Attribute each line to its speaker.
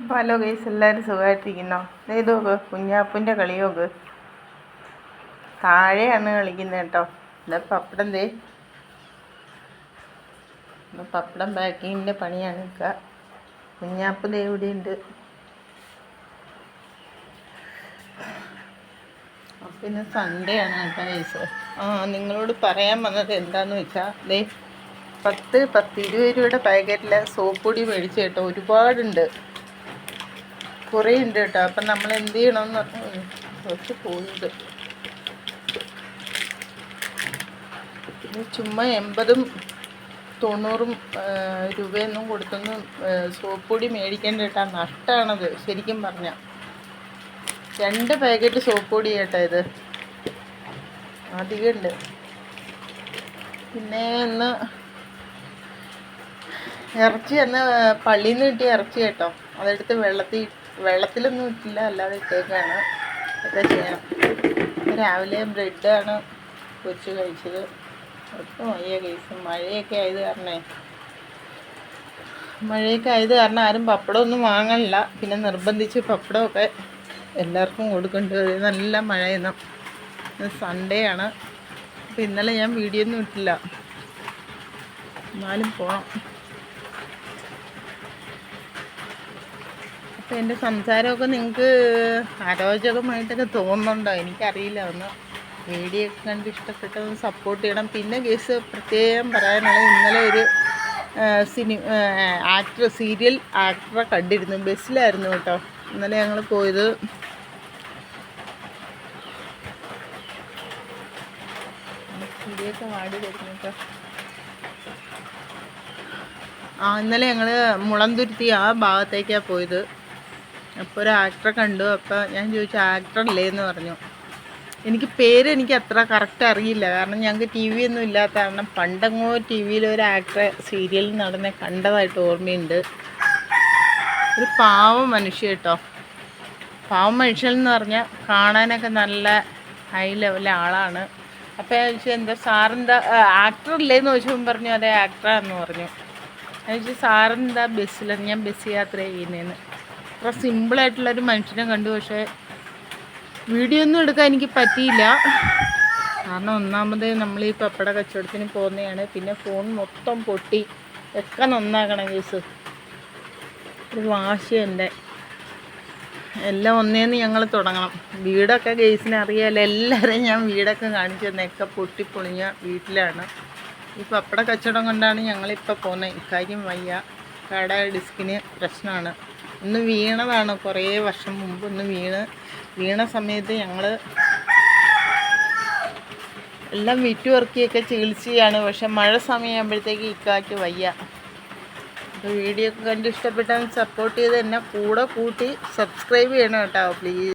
Speaker 1: അപ്പോൾ hello guys എല്ലാവരും സുഖമായിട്ടിരിക്കുന്നോ? ഇത് നോക്ക് കുഞ്ഞാപ്പിന്റെ കളി നോക്ക് താഴെയാണ് കളിക്കുന്നത് കേട്ടോ. എന്താ പപ്പടം തേ ഇത് പപ്പടം പാക്കിങ്ങിന്റെ പണിയാണ് നിൽക്കുക. കുഞ്ഞാപ്പ് ദേ ഇവിടെയുണ്ട്. അപ്പം ഇന്ന് സൺഡേ ആണ് കേട്ടോ ഗൈസ്. ആ നിങ്ങളോട് പറയാൻ വന്നത് എന്താണെന്ന് വെച്ചാൽ ദേ പത്ത് പത്ത് ഇരുപത് രൂപയുടെ പാക്കറ്റിൽ സോപ്പ് പൊടി മേടിച്ച് കേട്ടോ ഒരുപാടുണ്ട്. കുറേ ഉണ്ട് കേട്ടോ അപ്പം നമ്മൾ എന്ത് ചെയ്യണമെന്ന് കുറച്ച് പോയത് ചുമ്മാ എൺപതും തൊണ്ണൂറും രൂപയൊന്നും കൊടുത്തൊന്നും സോപ്പ് പൊടി മേടിക്കേണ്ട കേട്ടാ. നഷ്ടമാണത് ശരിക്കും പറഞ്ഞാൽ രണ്ട് പാക്കറ്റ് സോപ്പ് പൊടി കേട്ടോ ഇത്. അധികമുണ്ട് പിന്നെ ഇന്ന് ഇറച്ചി അന്ന് പള്ളിയിൽ നിന്ന് കിട്ടിയ ഇറച്ചി കേട്ടോ. അതെടുത്ത് വെള്ളത്തിൽ വെള്ളത്തിലൊന്നും ഇട്ടില്ല അല്ലാതെ ഇട്ടേക്കാണ്. ഒക്കെ ചെയ്യണം രാവിലെ ബ്രെഡാണ് പൊരിച്ച് കഴിച്ചത്. ഒട്ടും വയ്യ കേസ്. മഴയൊക്കെ ആയത് കാരണേ. മഴയൊക്കെ ആയത് കാരണം ആരും പപ്പടമൊന്നും വാങ്ങണില്ല. പിന്നെ നിർബന്ധിച്ച് പപ്പടമൊക്കെ എല്ലാവർക്കും കൊടുക്കേണ്ടത് നല്ല മഴയെന്നും സൺഡേ ആണ്. അപ്പോൾ ഇന്നലെ ഞാൻ വീഡിയോ ഒന്നും ഇട്ടില്ല. എന്നാലും പോണം. എന്റെ സംസാരമൊക്കെ നിങ്ങൾക്ക് അരോചകമായിട്ടൊക്കെ തോന്നുന്നുണ്ടോ? എനിക്കറിയില്ല. ഒന്ന് വീഡിയോ ഒക്കെ കണ്ട് ഇഷ്ടപ്പെട്ടത് സപ്പോർട്ട് ചെയ്യണം. പിന്നെ കേസ് പ്രത്യേകം പറയാനുള്ളത് ഇന്നലെ ഒരു സിനി ആക്ടർ സീരിയൽ ആക്ടറെ കണ്ടിരുന്നു. ബസ്സിലായിരുന്നു കേട്ടോ. ഇന്നലെ ഞങ്ങൾ പോയത്. വീഡിയോ വാടി വരുന്നു കേട്ടോ ആ ഇന്നലെ ഞങ്ങൾ മുളന്തുരുത്തി ആ ഭാഗത്തേക്കാണ് പോയത്. അപ്പോൾ ഒരു ആക്ടറെ കണ്ടു. അപ്പോൾ ഞാൻ ചോദിച്ചു ആക്ടർ അല്ലേ? എന്ന് പറഞ്ഞു. എനിക്ക് പേര് എനിക്ക് അത്ര കറക്റ്റ് അറിയില്ല. കാരണം ഞങ്ങൾക്ക് ടി വി ഒന്നും ഇല്ലാത്ത കാരണം പണ്ടങ്ങോ ടി വിയിൽ ഒരു ആക്ടറെ സീരിയലിൽ നടന്നെ കണ്ടതായിട്ട് ഓർമ്മയുണ്ട്. ഒരു പാവ മനുഷ്യ കേട്ടോ. പാവ മനുഷ്യൻ എന്ന് പറഞ്ഞാൽ കാണാനൊക്കെ നല്ല ഹൈ ലെവൽ ആളാണ്. അപ്പോൾ ഞാൻ ചോദിച്ചു എന്താ സാറെന്താ ആക്ടർ അല്ലേന്ന് ചോദിച്ചപ്പോൾ പറഞ്ഞു അതെ ആക്ടറാന്ന് പറഞ്ഞു. ഞാൻ ചോദിച്ചു സാറെന്താ ബസ്സിലാണ് ഞാൻ ബസ് യാത്ര ചെയ്യുന്നതെന്ന് അത്ര സിമ്പിളായിട്ടുള്ളൊരു മനുഷ്യനെ കണ്ടു പക്ഷേ വീഡിയോ ഒന്നും എടുക്കാൻ എനിക്ക് പറ്റിയില്ല. കാരണം ഒന്നാമത് നമ്മൾ ഈ പപ്പട കച്ചവടത്തിന് പോകുന്നതാണ് പിന്നെ ഫോൺ മൊത്തം പൊട്ടി. ഒക്കെ നന്നാക്കണം കേസ് ഒരു വാശി എന്റെ. എല്ലാം ഒന്നേന്ന് ഞങ്ങൾ തുടങ്ങണം. വീടൊക്കെ ഗേസിന് അറിയാമല്ലോ എല്ലാവരെയും ഞാൻ വീടൊക്കെ കാണിച്ചു തന്നേക്കെ പൊട്ടിപ്പൊളിഞ്ഞ വീട്ടിലാണ്. ഈ പപ്പട കച്ചവടം കൊണ്ടാണ് ഞങ്ങളിപ്പോൾ പോകുന്നത് ഇക്കാര്യം വയ്യ. കട ഡിസ്കിന് പ്രശ്നമാണ് ഒന്ന് വീണതാണ് കുറേ വർഷം മുമ്പ് ഒന്ന് വീണ് വീണ സമയത്ത് ഞങ്ങൾ എല്ലാം വിറ്റുവർക്കിയൊക്കെ ചികിത്സയാണ്. പക്ഷെ മഴ സമയമാകുമ്പോഴത്തേക്ക് ഇക്കാക്ക് വയ്യ. അപ്പോൾ വീഡിയോ കണ്ട് ഇഷ്ടപ്പെട്ടാൽ സപ്പോർട്ട് ചെയ്ത് എന്നെ കൂടെ കൂട്ടി സബ്സ്ക്രൈബ് ചെയ്യണം കേട്ടോ പ്ലീസ്